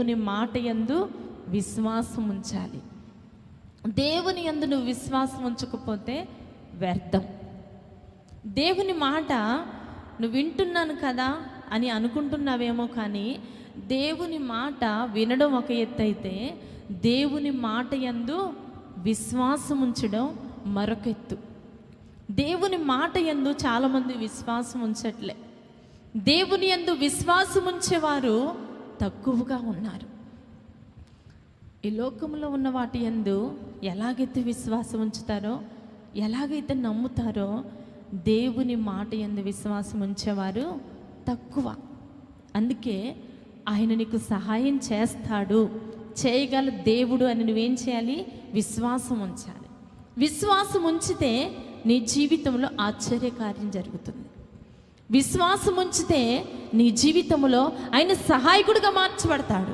దేవుని మాట యందు విశ్వాసం ఉంచాలి. దేవుని యందు నువ్వు విశ్వాసం ఉంచకపోతే వ్యర్థం. దేవుని మాట నువ్వు వింటున్నాను కదా అని అనుకుంటున్నావేమో కానీ దేవుని మాట వినడం ఒక ఎత్తు అయితే దేవుని మాట యందు విశ్వాసం ఉంచడం మరొక ఎత్తు. దేవుని మాట యందు చాలామంది విశ్వాసం ఉంచట్లే. దేవుని యందు విశ్వాసం ఉంచేవారు తక్కువగా ఉన్నారు. ఈ లోకంలో ఉన్న వాటి యందు ఎలాగైతే విశ్వాసం ఉంచుతారో ఎలాగైతే నమ్ముతారో దేవుని మాట ఎందు విశ్వాసం ఉంచేవారు తక్కువ. అందుకే ఆయన నీకు సహాయం చేస్తాడు. చేయగల దేవుడు అని నువ్వేం చేయాలి? విశ్వాసం ఉంచాలి. విశ్వాసం ఉంచితే నీ జీవితంలో ఆశ్చర్యకార్యం జరుగుతుంది. విశ్వాసం ఉంచితే నీ జీవితంలో ఆయన సహాయకుడిగా మార్చబడతాడు.